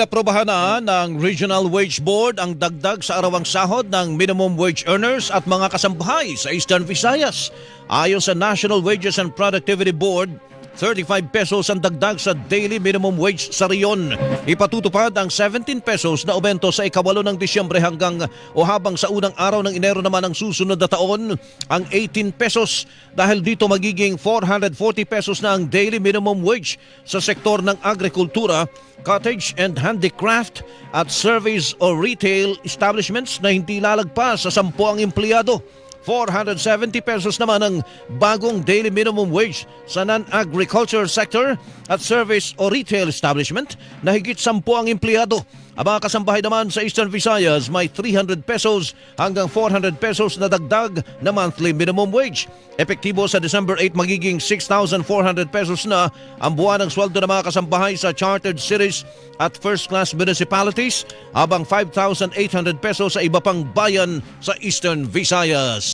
Inaprobahan na ng Regional Wage Board ang dagdag sa arawang sahod ng minimum wage earners at mga kasambahay sa Eastern Visayas. Ayon sa National Wages and Productivity Board, 35 pesos ang dagdag sa daily minimum wage sa riyon. Ipatutupad ang 17 pesos na aumento sa ikawalo ng Disyembre hanggang o habang sa unang araw ng Enero naman ng susunod na taon ang 18 pesos dahil dito magiging 440 pesos na ang daily minimum wage sa sektor ng agrikultura, cottage and handicraft at service o retail establishments na hindi lalagpas sa 10 ang empleyado. 470 pesos naman ang bagong daily minimum wage sa non-agriculture sector at service o retail establishment na higit 10 ang empleyado. Ang mga kasambahay naman sa Eastern Visayas may 300 pesos hanggang 400 pesos na dagdag na monthly minimum wage. Epektibo sa December 8 magiging 6,400 pesos na ang buwan ng sweldo ng mga kasambahay sa chartered cities at first-class municipalities habang 5,800 pesos sa iba pang bayan sa Eastern Visayas.